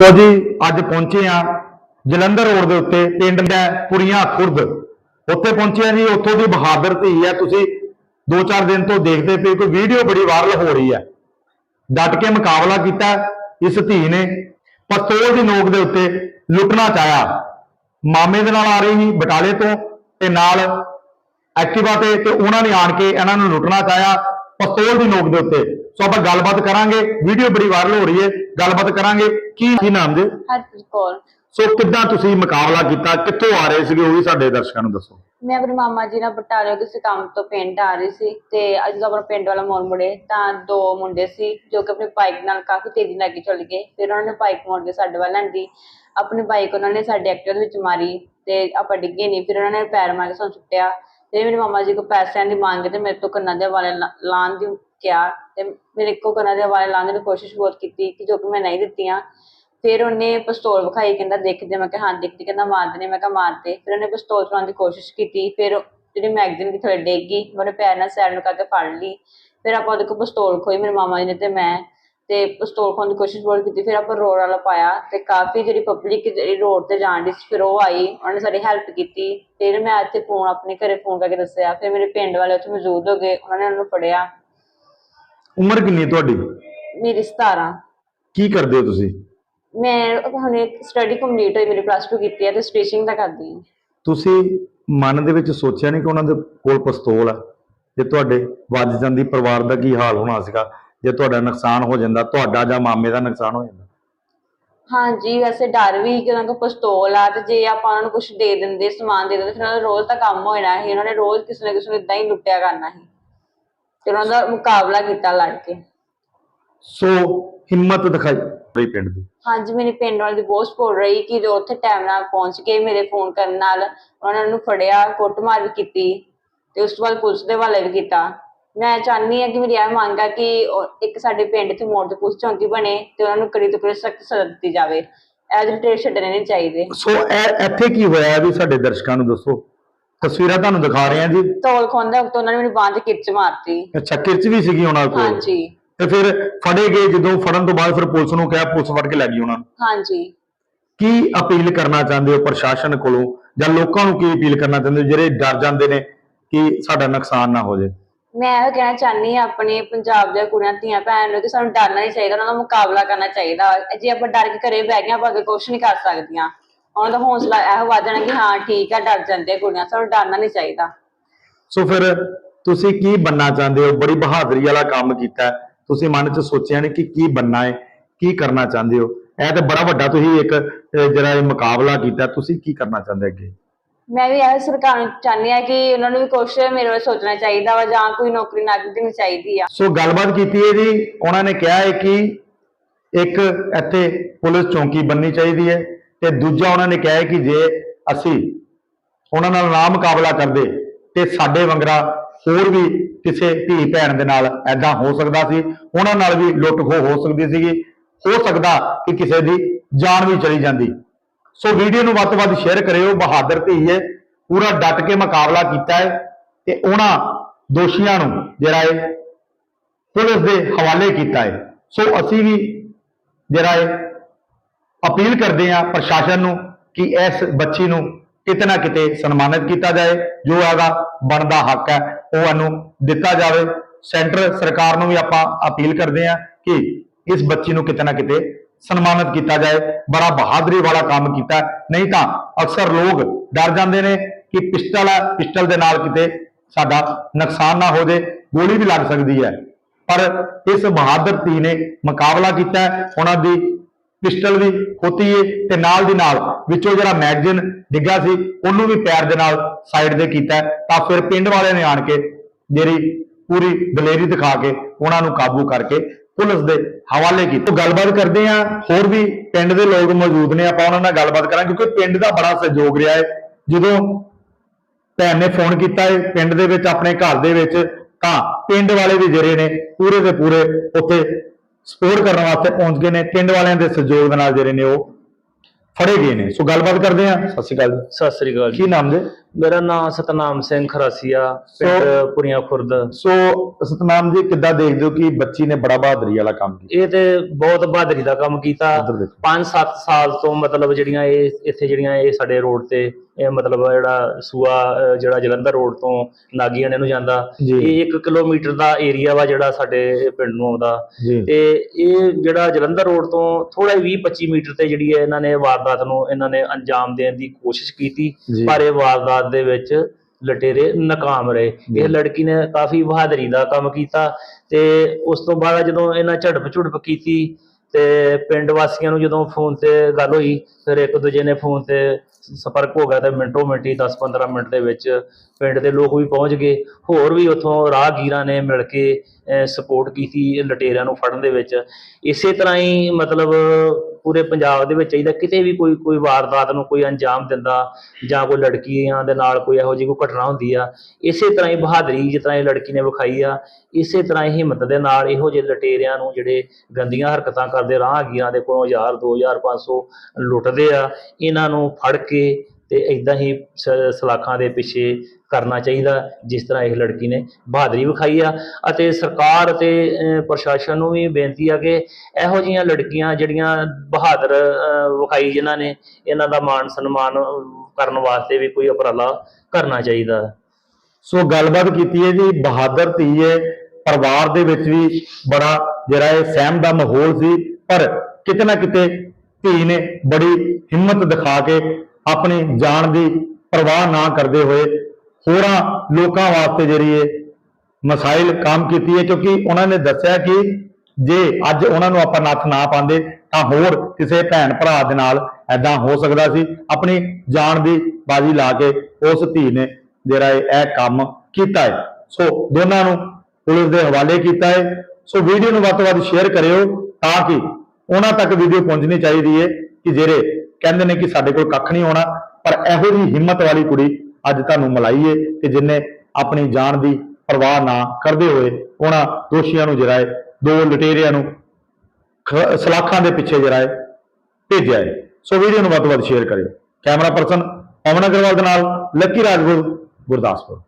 ਤੋ ਜੀ, ਅੱਜ ਪਹੁੰਚੇ ਆ ਜਲੰਧਰ ਰੋਡ ਦੇ ਉੱਤੇ, ਪਿੰਡ ਦਾ ਪੁਰੀਆਂ ਖੁਰਦ। ਉੱਥੇ ਪਹੁੰਚੇ ਆ ਜੀ, ਉੱਥੋਂ ਦੀ ਬਹਾਦਰ ਧੀ ਆ ਤੁਸੀਂ 2-4 ਦਿਨ ਤੋਂ ਦੇਖਦੇ ਪਏ ਕੋਈ ਵੀਡੀਓ ਬੜੀ ਵਾਇਰਲ ਹੋ ਰਹੀ ਹੈ। ਡਟ ਕੇ ਮੁਕਾਬਲਾ ਕੀਤਾ ਇਸ ਧੀ ਨੇ ਪਿਸਤੌਲ ਦੀ ਨੋਕ ਦੇ ਉੱਤੇ ਲੁੱਟਣਾ ਚਾਹਿਆ। ਮਾਮੇ ਦੇ ਨਾਲ ਆ ਰਹੀ ਸੀ, ਬਟਾਲੇ ਤੋਂ, ਤੇ ਨਾਲ ਐਕਟਿਵਾ ਤੇ ਤੇ ਉਹਨਾਂ ਨੇ ਆਣ ਕੇ ਇਹਨਾਂ ਨੂੰ ਲੁੱਟਣਾ ਚਾਹਿਆ। ਪਿਸਤੌਲ ਦੀ ਨੋਕ ਦੇ ਉੱਤੇ। ਸੋ ਆਪਾਂ ਗੱਲਬਾਤ ਕਰਾਂਗੇ ਵੀਡੀਓ ਬੜੀ ਵਾਇਰਲ ਹੋ ਰਹੀ ਹੈ ਗੱਲਬਾਤ ਕਰਾਂਗੇ ਕੀ ਕੀ ਨਾਮ ਦੇ ਹਰਪ੍ਰੀਤ ਕੌਰ। ਸੋ ਕਿੱਦਾਂ ਤੁਸੀਂ ਮੁਕਾਬਲਾ ਕੀਤਾ ਕਿੱਥੋਂ ਆ ਰਹੇ ਸੀਗੇ ਉਹ ਵੀ ਸਾਡੇ ਦਰਸ਼ਕਾਂ ਨੂੰ ਦੱਸੋ। ਮੈਂ ਆਪਣੇ ਮਾਮਾ ਜੀ ਨਾਲ ਬਟਾਲੇ ਕਿਸੇ ਕੰਮ ਤੋਂ ਪਿੰਡ ਆ ਰਹੀ ਸੀ ਤੇ ਅੱਜ ਆਪਣਾ ਪਿੰਡ ਵਾਲਾ ਮੋੜ ਮੁੜੇ ਤਾਂ ਦੋ ਮੁੰਡੇ ਸੀ ਜੋ ਕਿ ਆਪਣੀ ਬਾਈਕ ਨਾਲ ਕਾਫੀ ਤੇਜ਼ੀ ਨਾਲ ਅੱਗੇ ਚੱਲ ਗਏ। ਫਿਰ ਉਹਨਾਂ ਨੇ ਬਾਈਕ ਮੋੜ ਕੇ ਸਾਡੇ ਵੱਲ ਆਂਦੀ ਆਪਣੀ ਬਾਈਕ ਉਹਨਾਂ ਨੇ ਸਾਡੇ ਐਕਟਿਵਾ ਦੇ ਵਿੱਚ ਮਾਰੀ ਤੇ ਆਪਾਂ ਡਿੱਗੇ ਨਹੀਂ ਫਿਰ ਉਹਨਾਂ ਨੇ ਪੈਰ ਮਾਰ ਕੇ ਸਾਨੂੰ ਸੁੱਟਿਆ। ਤੇ ਮੇਰੇ ਮਾਮਾ ਜੀ ਕੋ ਪੈਸਿਆਂ ਦੀ ਮੰਗ ਤੇ ਮੇਰੇ ਤੋਂ ਕੰਨਾਂ ਦੇ ਵਾਲੇ ਲਾਉਣ ਦੀ ਕਿਹਾ ਤੇ ਮੇਰੇ ਕੋ ਕੰਨਾਂ ਦੇ ਵਾਲੇ ਲਾਉਣ ਦੀ ਕੋਸ਼ਿਸ਼ ਬਹੁਤ ਕੀਤੀ ਕਿ ਜੋ ਕਿ ਮੈਂ ਨਹੀਂ ਦਿੱਤੀਆਂ। ਫਿਰ ਉਹਨੇ ਪਿਸਤੌਲ ਵਿਖਾਈ, ਕਹਿੰਦਾ ਦੇਖਦੇ ਮੈਂ ਕਿਹਾ, ਹਾਂ ਦੇਖਦੀ ਕਹਿੰਦਾ ਮਾਰਦੇ ਨੇ ਮੈਂ ਕਿਹਾ ਮਾਰਦੇ ਫਿਰ ਉਹਨੇ ਪਿਸਤੌਲ ਚਲਾਉਣ ਦੀ ਕੋਸ਼ਿਸ਼ ਕੀਤੀ। ਫਿਰ ਜਿਹੜੀ ਮੈਗਜ਼ੀਨ ਦੀ ਥੱਲੇ ਡਿੱਗ ਗਈ। ਮੈਂ ਪੈਰ ਨਾਲ ਸਾਈਡ ਨੂੰ ਕਰਕੇ ਫੜ ਲਈ। ਫਿਰ ਆਪਾਂ ਉਹਦੇ ਕੋਲ ਪਿਸਤੌਲ ਖੋਈ ਮੇਰੇ ਮਾਮਾ ਜੀ ਨੇ ਤੇ ਮੈਂ ਤੇ ਪਿਸਤੌਲ ਖੋਣ ਦੀ ਕੋਸ਼ਿਸ਼ ਬਹੁਤ ਕੀਤੀ ਫਿਰ ਆਪਾਂ ਰੋਡ ਵਾਲਾ ਪਾਇਆ ਤੇ ਕਾਫੀ ਜਿਹੜੀ ਪਬਲਿਕ ਜਿਹੜੀ ਰੋਡ ਤੇ ਜਾਣ ਦੀ ਸੀ ਫਿਰ ਉਹ ਆਈ ਉਹਨਾਂ ਨੇ ਸਾਡੀ ਹੈਲਪ ਕੀਤੀ। ਫਿਰ ਮੈਂ ਇੱਥੇ ਫੋਨ ਆਪਣੇ ਘਰੇ ਫੋਨ ਕਰਕੇ ਦੱਸਿਆ ਫਿਰ ਮੇਰੇ ਪਿੰਡ ਵਾਲੇ ਉੱਥੇ ਮੌਜੂਦ ਹੋ ਗਏ ਉਹਨਾਂ ਨੇ ਉਹਨੂੰ ਫੜਿਆ। ਉਮਰ ਕਿੰਨੀ ਹੈ ਤੁਹਾਡੀ? ਮੇਰੀ 17 ਕੀ ਕਰਦੇ ਹੋ ਤੁਸੀਂ? ਮੈਂ ਹੁਣੇ ਸਟੱਡੀ ਕੰਪਲੀਟ ਹੋਈ ਮੇਰੀ ਪਲੱਸ 2 ਕੀਤੀ ਹੈ ਤੇ ਸਟੀਚਿੰਗ ਦਾ ਕਰਦੀ ਹਾਂ। ਤੁਸੀਂ ਮਨ ਦੇ ਵਿੱਚ ਸੋਚਿਆ ਨਹੀਂ ਕਿ ਉਹਨਾਂ ਦੇ ਕੋਲ ਪਿਸਤੌਲ ਆ? ਜੇ ਤੁਹਾਡੇ ਵੱਜ ਜਾਂਦੀ ਪਰਿਵਾਰ ਦਾ ਕੀ ਹਾਲ ਹੋਣਾ ਸੀਗਾ? ਜੇ ਤੁਹਾਡਾ ਨੁਕਸਾਨ ਹੋ ਜਾਂਦਾ ਤੁਹਾਡਾ ਜਾਂ ਮਾਮੇ ਦਾ ਨੁਕਸਾਨ ਹੋ ਜਾਂਦਾ। ਹਾਂਜੀ ਵੈਸੇ ਡਰ ਵੀ ਕਿ ਉਹਨਾਂ ਕੋਲ ਪਿਸਤੌਲ ਆ ਤੇ ਜੇ ਆਪਾਂ ਉਹਨਾਂ ਨੂੰ ਕੁਝ ਦੇ ਦਿੰਦੇ ਸਮਾਨ ਦੇ ਦਿੰਦੇ ਫਿਰ ਉਹਨਾਂ ਦਾ ਰੋਜ਼ ਦਾ ਕੰਮ ਹੋ ਜਾਣਾ ਸੀ ਉਹਨਾਂ ਨੇ ਰੋਜ਼ ਕਿਸੇ ਨਾ ਕਿਸੇ ਨੂੰ ਇਦਾਂ ਹੀ ਲੁੱਟਿਆ ਕਰਨਾ ਸੀ ਤੇ ਉਹਨਾਂ ਦਾ ਮੁਕਾਬਲਾ ਕੀਤਾ ਲੜ ਕੇ। ਸੋ ਹਿੰਮਤ ਦਿਖਾਈ। ਬਈ ਪਿੰਡ ਦੀ। ਹਾਂਜੀ ਮੇਰੇ ਪਿੰਡ ਵਾਲੇ ਦੀ ਬਹੁਤ ਸਪੋਰਟ ਰਹੀ ਕਿ ਜੋ ਉੱਥੇ ਟਾਈਮ ਨਾਲ ਪਹੁੰਚ ਕੇ ਮੇਰੇ ਫੋਨ ਕਰਨ ਨਾਲ ਉਹਨਾਂ ਨੇ ਫੜਿਆ ਕੁੱਟਮਾਰ ਵੀ ਕੀਤੀ ਤੇ ਉਸ ਤੋਂ ਬਾਅਦ ਪੁਲਿਸ ਦੇ ਹਵਾਲੇ ਵੀ ਕੀਤਾ। ਮੈਂ ਚਾਹੁੰਦੀ ਹਾਂ ਕਿ ਮੇਰੀ ਇਹ ਮੰਗ ਆ ਕਿ ਉਹ- ਇੱਕ ਸਾਡੇ ਪਿੰਡ 'ਚ ਮੋੜ ਤੇ ਪੁਲਿਸ ਚੌਂਕੀ ਬਣੇ ਤੇ ਉਹਨਾਂ ਨੂੰ ਕੜੀ ਤੋਂ ਕੜੀ ਸਖਤ ਸਜ਼ਾ ਦਿੱਤੀ ਜਾਵੇ। ਟੇਰ ਛੱਡਣੇ ਨਹੀਂ ਚਾਹੀਦੇ। ਸੋ ਇਹ ਇੱਥੇ ਕੀ ਹੋਇਆ ਵੀ ਸਾਡੇ ਦਰਸ਼ਕਾਂ ਨੂੰ ਦੱਸੋ? ਤਸਵੀਰਾਂ ਤੁਹਾਨੂੰ ਦਿਖਾ ਰਹੇ ਹਾਂ ਜੀ। ਧੌਲ ਖੋਂਦੇ ਵਕਤ ਉਹਨਾਂ ਨੇ ਮੇਰੀ ਬਾਂਹ ਕਿਰਚ ਮਾਰਤੀ। ਅੱਛਾ ਕਿਰਚ ਵੀ ਸੀਗੀ ਉਹਨਾਂ ਕੋਲ? ਹਾਂਜੀ। ਤੇ ਫਿਰ ਫੜੇ ਗਏ ਜਦੋਂ ਫੜਨ ਤੋਂ ਬਾਅਦ ਫਿਰ ਪੁਲਿਸ ਨੂੰ ਕਿਹਾ ਪੁਲਿਸ ਫੜ ਕੇ ਲੈ ਗਈ ਉਹਨਾਂ ਨੂੰ? ਹਾਂਜੀ। ਕੀ ਅਪੀਲ ਕਰਨਾ ਚਾਹੁੰਦੇ ਹੋ ਪ੍ਰਸ਼ਾਸਨ ਕੋਲੋਂ? ਜਾਂ ਲੋਕਾਂ ਨੂੰ ਕੀ ਅਪੀਲ ਕਰਨਾ ਚਾਹੁੰਦੇ ਹੋ? ਜਿਹੜੇ ਡਰ ਜਾਂਦੇ ਨੇ ਕਿ ਸਾਡਾ ਨੁਕਸਾਨ ਨਾ ਹੋ ਜਾਏ? ਮੈਂ ਇਹ ਕਹਿਣਾ ਚਾਹੁੰਦੀ ਹਾਂ ਆਪਣੇ ਪੰਜਾਬ ਦੀਆਂ ਕੁੜੀਆਂ, ਧੀਆਂ, ਭੈਣ ਨੂੰ ਕਿ ਸਾਨੂੰ ਡਰਨਾ ਨਹੀਂ ਚਾਹੀਦਾ, ਉਹਨਾਂ ਦਾ ਮੁਕਾਬਲਾ ਕਰਨਾ ਚਾਹੀਦਾ। ਜੇ ਆਪਾਂ ਡਰ ਕੇ ਘਰੇ ਬਹਿ ਗਏ, ਆਪਾਂ ਅੱਗੇ ਕੁਝ ਨਹੀਂ ਕਰ ਸਕਦੀਆਂ। ਉਹਨਾਂ ਦਾ ਹੌਸਲਾ ਇਹੋ ਵੱਧ ਕਿ ਹਾਂ, ਠੀਕ ਆ, ਡਰ ਜਾਂਦੇ ਕੁੜੀਆਂ, ਸਾਨੂੰ ਡਰਨਾ ਨਹੀਂ ਚਾਹੀਦਾ। ਸੋ ਫਿਰ ਤੁਸੀਂ ਕੀ ਬੰਨਾ ਚਾਹੁੰਦੇ ਹੋ? ਬੜੀ ਬਹਾਦਰੀ ਵਾਲਾ ਕੰਮ ਕੀਤਾ ਤੁਸੀਂ ਮਨ 'ਚ ਸੋਚਿਆ ਨਹੀਂ ਕਿ ਕੀ ਬੰਨਾ ਹੈ, ਕੀ ਕਰਨਾ ਚਾਹੁੰਦੇ ਹੋ? ਇਹ ਤਾਂ ਬੜਾ ਵੱਡਾ ਤੁਸੀਂ ਇੱਕ ਜਿਹੜਾ ਇਹ ਮੁਕਾਬਲਾ ਕੀਤਾ, ਤੁਸੀਂ ਕੀ ਕਰਨਾ ਚਾਹੁੰਦੇ ਅੱਗੇ? ਮੈਂ ਵੀ ਇਹ ਸਰਕਾਰ ਨੂੰ ਚਾਹੁੰਦੀ ਹਾਂ ਕਿ ਉਹਨਾਂ ਨੂੰ ਵੀ ਕੁਛ ਮੇਰੇ ਵੱਲ ਸੋਚਣਾ ਚਾਹੀਦਾ ਵਾ ਜਾਂ ਕੋਈ ਨੌਕਰੀ ਨਾ ਦੇਣੀ ਚਾਹੀਦੀ ਆ। ਸੋ ਗੱਲਬਾਤ ਕੀਤੀ ਹੈ ਜੀ। ਉਹਨਾਂ ਨੇ ਕਿਹਾ ਹੈ ਕਿ ਇੱਕ ਇੱਥੇ ਪੁਲਿਸ ਚੌਂਕੀ ਬੰਨੀ ਚਾਹੀਦੀ ਹੈ ਤੇ ਦੂਜਾ ਉਹਨਾਂ ਨੇ ਕਿਹਾ ਹੈ ਕਿ ਜੇ ਅਸੀਂ ਉਹਨਾਂ ਨਾਲ ਨਾ ਮੁਕਾਬਲਾ ਕਰਦੇ ਤੇ ਸਾਡੇ ਵੰਗਰਾ ਹੋਰ ਵੀ ਕਿਸੇ ਧੀ ਭੈਣ ਦੇ ਨਾਲ ਐਦਾਂ ਹੋ ਸਕਦਾ ਸੀ। ਉਹਨਾਂ ਨਾਲ ਵੀ ਲੁੱਟ ਖੋਹ ਹੋ ਸਕਦੀ ਸੀਗੀ। ਹੋ ਸਕਦਾ ਕਿ ਕਿਸੇ ਦੀ ਜਾਨ ਵੀ ਚਲੀ ਜਾਂਦੀ। ਸੋ ਵੀਡੀਓ ਨੂੰ ਵੱਧ ਤੋਂ ਵੱਧ ਸ਼ੇਅਰ ਕਰਿਓ, ਬਹਾਦਰ ਧੀ ਪੂਰਾ ਡਟ ਕੇ ਮੁਕਾਬਲਾ ਕੀਤਾ ਹੈ ਤੇ ਉਹਨਾਂ ਦੋਸ਼ੀਆਂ ਨੂੰ ਜਿਹੜਾ ਹੈ ਪੁਲਿਸ ਦੇ ਹਵਾਲੇ ਕੀਤਾ ਹੈ। ਸੋ ਅਸੀਂ ਵੀ ਜਿਹੜਾ ਹੈ ਅਪੀਲ ਕਰਦੇ ਹਾਂ ਪ੍ਰਸ਼ਾਸਨ ਨੂੰ ਕਿ ਇਸ ਬੱਚੀ ਨੂੰ ਕਿਤੇ ਨਾ ਕਿਤੇ ਸਨਮਾਨਿਤ ਕੀਤਾ ਜਾਏ, ਜੋ ਇਹਦਾ ਬਣਦਾ ਹੱਕ ਹੈ, ਉਹ ਇਹਨੂੰ ਦਿੱਤਾ ਜਾਵੇ। ਸੈਂਟਰ ਸਰਕਾਰ ਨੂੰ ਵੀ ਆਪਾਂ ਅਪੀਲ ਕਰਦੇ ਹਾਂ ਕਿ ਇਸ ਬੱਚੀ ਨੂੰ ਕਿਤੇ ਨਾ ਕਿਤੇ ਸਨਮਾਨਿਤ ਕੀਤਾ ਜਾਏ, ਬੜਾ ਬਹਾਦਰੀ ਵਾਲਾ ਕੰਮ ਕੀਤਾ ਨਹੀਂ ਤਾਂ ਅਕਸਰ ਲੋਕ ਡਰ ਜਾਂਦੇ ਨੇ ਕਿ ਪਿਸਟਲ ਹੈ, ਪਿਸਟਲ ਦੇ ਨਾਲ ਕਿਤੇ ਸਾਡਾ ਨੁਕਸਾਨ ਨਾ ਹੋ ਜਾਏ ਗੋਲੀ ਵੀ ਲੱਗ ਸਕਦੀ ਹੈ। ਪਰ ਇਸ ਬਹਾਦਰ ਧੀ ਨੇ ਮੁਕਾਬਲਾ ਕੀਤਾ ਉਹਨਾਂ ਦੀ ਪਿਸਟਲ ਵੀ ਖੋਤੀ ਏ ਤੇ ਨਾਲ ਦੀ ਨਾਲ ਵਿੱਚੋਂ ਜਿਹੜਾ ਮੈਗਜ਼ੀਨ ਡਿੱਗਾ ਸੀ, ਉਹਨੂੰ ਵੀ ਪੈਰ ਦੇ ਨਾਲ ਸਾਈਡ ਦੇ ਕੀਤਾ ਤਾਂ ਫਿਰ ਪਿੰਡ ਵਾਲਿਆਂ ਨੇ ਆਣ ਕੇ ਜਿਹੜੀ ਪੂਰੀ ਦਲੇਰੀ ਦਿਖਾ ਕੇ ਉਹਨਾਂ ਨੂੰ ਕਾਬੂ ਕਰਕੇ ਪੁਲਿਸ ਦੇ ਹਵਾਲੇ ਕੀਤਾ। ਗੱਲਬਾਤ ਕਰਦੇ ਆ ਹੋਰ ਵੀ ਪਿੰਡ ਦੇ ਲੋਕ ਮੌਜੂਦ ਨੇ। ਆਪਾਂ ਉਹਨਾਂ ਨਾਲ ਗੱਲਬਾਤ ਕਰਾਂਗੇ ਕਿਉਂਕਿ ਪਿੰਡ ਦਾ ਬੜਾ ਸਹਿਯੋਗ ਰਿਹਾ ਹੈ। ਜਦੋਂ ਭੈਣ ਨੇ ਫੋਨ ਕੀਤਾ ਹੈ ਪਿੰਡ ਦੇ ਵਿੱਚ ਆਪਣੇ ਘਰ ਦੇ ਵਿੱਚ ਤਾਂ ਪਿੰਡ ਵਾਲੇ ਵੀ ਜਿਹੜੇ ਨੇ ਪੂਰੇ ਦੇ ਪੂਰੇ ਉੱਥੇ ਸਪੋਰਟ ਕਰਨ ਵਾਸਤੇ ਪਹੁੰਚ ਗਏ ਨੇ। ਪਿੰਡ ਵਾਲਿਆਂ ਦੇ ਸਹਿਯੋਗ ਦੇ ਨਾਲ ਜਿਹੜੇ ਨੇ ਉਹ ਫੜੇ ਗਏ ਨੇ। ਸੋ ਗੱਲਬਾਤ ਕਰਦੇ ਆ ਸਤਿ ਸ਼੍ਰੀ ਅਕਾਲ ਜੀ। ਸਤਿ ਸ੍ਰੀ ਅਕਾਲ ਜੀ। ਕੀ ਨਾਮ ਜੀ? ਮੇਰਾ ਨਾਮ ਸਤਨਾਮ ਸਿੰਘ ਖਰਾਸੀਆ ਪਿੰਡ ਪੁਰੀਆਂ ਖੁਰਦ। ਸੋ ਸਤਨਾਮ ਜੀ ਕਿੱਦਾਂ ਦੇਖਦੇ ਹੋ ਕਿ ਬੱਚੀ ਨੇ ਬੜਾ ਬਹਾਦਰੀ ਵਾਲਾ ਕੰਮ ਕੀਤਾ? ਇਹ ਤੇ ਬਹੁਤ ਬਹਾਦਰੀ ਦਾ ਕੰਮ ਕੀਤਾ। ਇੱਧਰ ਦੇਖੋ। 5-7 ਸਾਲ ਤੋਂ ਮਤਲਬ ਜਿਹੜੀਆਂ ਇਹ ਇੱਥੇ ਜਿਹੜੀਆਂ ਇਹ ਸਾਡੇ ਰੋਡ ਤੇ ਇਹ ਮਤਲਬ ਜਿਹੜਾ ਸੂਆ ਜਿਹੜਾ ਜਲੰਧਰ ਰੋਡ ਤੋਂ ਨਾਗੀਆਣੇ ਨੂੰ ਜਾਂਦਾ। ਇਹ 1 ਕਿਲੋਮੀਟਰ ਦਾ ਏਰੀਆ ਵਾ ਜਿਹੜਾ ਸਾਡੇ ਪਿੰਡ ਨੂੰ ਆਉਂਦਾ। ਤੇ ਇਹ ਜਿਹੜਾ ਜਲੰਧਰ ਰੋਡ ਤੋਂ ਥੋੜਾ 20-25 ਮੀਟਰ ਤੇ ਜਿਹੜੀ ਹੈ ਇਹਨਾਂ ਨੇ ਵਾਰਦਾਤ ਨੂੰ ਇਹਨਾਂ ਨੇ ਅੰਜਾਮ ਦੇਣ ਦੀ ਕੋਸ਼ਿਸ਼ ਕੀਤੀ। ਪਰ ਇਹ ਵਾਰਦਾਤ ਦੇ ਵਿੱਚ ਲਟੇਰੇ ਨਾਕਾਮ ਰਹੇ। ਇਹ ਲੜਕੀ ਨੇ ਕਾਫੀ ਬਹਾਦਰੀ ਦਾ ਕੰਮ ਕੀਤਾ ਤੇ ਉਸ ਤੋਂ ਬਾਅਦ ਜਦੋਂ ਇਹਨਾਂ ਝੜਪ ਝੁੜਪ ਕੀਤੀ ਤੇ ਪਿੰਡ ਵਾਸੀਆਂ ਨੂੰ ਜਦੋਂ ਫੋਨ ਤੇ ਗੱਲ ਹੋਈ ਫਿਰ ਇੱਕ ਦੂਜੇ ਨੇ ਫੋਨ ਤੇ ਸੰਪਰਕ ਹੋ ਗਿਆ ਤੇ ਮਿੰਟੋ ਮਿੰਟੀ 10-15 ਮਿੰਟ ਦੇ ਵਿੱਚ ਪਿੰਡ ਦੇ ਲੋਕ ਵੀ ਪਹੁੰਚ ਗਏ। ਹੋਰ ਵੀ ਉੱਥੋਂ ਰਾਹਗੀਰਾਂ ਨੇ ਮਿਲ ਕੇ ਸਪੋਰਟ ਕੀਤੀ ਲਟੇਰਿਆਂ ਨੂੰ ਫੜਨ ਦੇ ਵਿੱਚ। ਇਸੇ ਤਰ੍ਹਾਂ ਹੀ ਮਤਲਬ ਪੂਰੇ ਪੰਜਾਬ ਦੇ ਵਿੱਚ ਚਾਹੀਦਾ ਕਿਤੇ ਵੀ ਕੋਈ ਕੋਈ ਵਾਰਦਾਤ ਨੂੰ ਕੋਈ ਅੰਜਾਮ ਦਿੰਦਾ ਜਾਂ ਕੋਈ ਲੜਕੀਆਂ ਦੇ ਨਾਲ ਕੋਈ ਇਹੋ ਜਿਹੀ ਕੋਈ ਘਟਨਾ ਹੁੰਦੀ ਆ, ਇਸੇ ਤਰ੍ਹਾਂ ਹੀ ਬਹਾਦਰੀ ਜਿਸ ਤਰ੍ਹਾਂ ਇਹ ਲੜਕੀ ਨੇ ਵਿਖਾਈ ਆ, ਇਸੇ ਤਰ੍ਹਾਂ ਹੀ ਹਿੰਮਤ ਦੇ ਨਾਲ ਇਹੋ ਜਿਹੇ ਲਟੇਰਿਆਂ ਨੂੰ ਜਿਹੜੇ ਗੰਦੀਆਂ ਹਰਕਤਾਂ ਕਰਦੇ ਰਾਹਗੀਰਾਂ ਦੇ ਕੋਲੋਂ 1000 2000 500 ਲੁੱਟਦੇ ਆ, ਇਹਨਾਂ ਨੂੰ ਫੜ ਕੇ ਤੇ ਇਦਾਂ ਹੀ ਸ- ਸਲਾਖਾਂ ਦੇ ਪਿੱਛੇ ਕਰਨਾ ਚਾਹੀਦਾ ਜਿਸ ਤਰ੍ਹਾਂ ਇਹ ਲੜਕੀ ਨੇ ਬਹਾਦਰੀ ਵਿਖਾਈ ਆ ਅਤੇ ਸਰਕਾਰ ਅਤੇ ਅਹ, ਪ੍ਰਸ਼ਾਸਨ ਨੂੰ ਵੀ ਬੇਨਤੀ ਆ ਕਿ ਇਹੋ ਜਿਹੀਆਂ ਲੜਕੀਆਂ ਜਿਹੜੀਆਂ ਬਹਾਦਰ ਅਹ, ਵਿਖਾਈ ਜਿਨ੍ਹਾਂ ਨੇ ਇਹਨਾਂ ਦਾ ਮਾਣ ਸਨਮਾਨ ਕਰਨ ਵਾਸਤੇ ਵੀ ਕੋਈ ਉਪਰਾਲਾ ਕਰਨਾ ਚਾਹੀਦਾ। ਸੋ ਗੱਲਬਾਤ ਕੀਤੀ ਹੈ ਜੀ ਬਹਾਦਰ ਧੀ ਹੈ ਪਰਿਵਾਰ ਦੇ ਵਿੱਚ ਵੀ ਬੜਾ ਜਿਹੜਾ ਇਹ ਸਹਿਮ ਦਾ ਮਾਹੌਲ ਸੀ ਪਰ ਕਿਤੇ ਨਾ ਕਿਤੇ ਧੀ ਨੇ ਬੜੀ ਹਿੰਮਤ ਦਿਖਾ ਕੇ ਆਪਣੀ ਜਾਨ ਦੀ ਪਰਵਾਹ ਨਾ ਕਰਦੇ ਹੋਏ ਹੋਰਾਂ ਲੋਕਾਂ ਵਾਸਤੇ ਜਿਹੜੀ ਇਹ ਮਸਾਇਲ ਕੰਮ ਕੀਤੀ ਹੈ, ਕਿਉਂਕਿ ਉਹਨਾਂ ਨੇ ਦੱਸਿਆ ਕਿ ਜੇ ਅੱਜ ਉਹਨਾਂ ਨੂੰ ਆਪਾਂ ਨੱਥ ਨਾ ਪਾਉਂਦੇ, ਤਾਂ ਹੋਰ ਕਿਸੇ ਭੈਣ ਭਰਾ ਦੇ ਨਾਲ ਐਦਾਂ ਹੋ ਸਕਦਾ ਸੀ। ਆਪਣੀ ਜਾਨ ਦੀ ਬਾਜੀ ਲਾ ਕੇ ਉਸ ਧੀ ਨੇ ਜਿਹੜਾ ਇਹ ਇਹ ਕੰਮ ਕੀਤਾ ਹੈ। ਸੋ ਦੋਨਾਂ ਨੂੰ ਪੁਲਿਸ ਦੇ ਹਵਾਲੇ ਕੀਤਾ ਹੈ। ਸੋ ਵੀਡੀਓ ਨੂੰ ਵੱਧ ਤੋਂ ਵੱਧ ਸ਼ੇਅਰ ਕਰਿਓ ਤਾਂ ਕਿ ਉਹਨਾਂ ਤੱਕ ਵੀਡੀਓ ਪਹੁੰਚਣੀ ਚਾਹੀਦੀ ਹੈ ਕਿ ਜਿਹੜੇ ਕਹਿੰਦੇ ਨੇ ਕਿ ਸਾਡੇ ਕੋਲ ਕੱਖ ਨਹੀਂ ਹੋਣਾ, ਪਰ ਇਹੋ ਜਿਹੀ ਹਿੰਮਤ ਵਾਲੀ ਕੁੜੀ ਅੱਜ ਤੁਹਾਨੂੰ ਮਿਲਾਈ ਹੈ ਕਿ ਜਿਨੇ ਆਪਣੀ ਜਾਨ ਦੀ ਪਰਵਾਹ ਨਾ ਕਰਦੇ ਹੋਏ ਉਹਨਾਂ ਦੋਸ਼ੀਆਂ ਨੂੰ ਜਰਾਏ, ਦੋ ਲੁਟੇਰਿਆਂ ਨੂੰ ਖ- ਸਲਾਖਾਂ ਦੇ ਪਿੱਛੇ ਜਰਾਏ, ਭੇਜਿਆ ਹੈ ਸੋ ਵੀਡੀਓ ਨੂੰ ਵੱਧ ਤੋਂ ਵੱਧ ਸ਼ੇਅਰ ਕਰਿਓ। ਕੈਮਰਾ ਪਰਸਨ ਪਵਨ ਅਗਰਵਾਲ ਦੇ ਨਾਲ ਲੱਕੀ ਰਾਜਪੂਤ ਗੁਰਦਾਸਪੁਰ।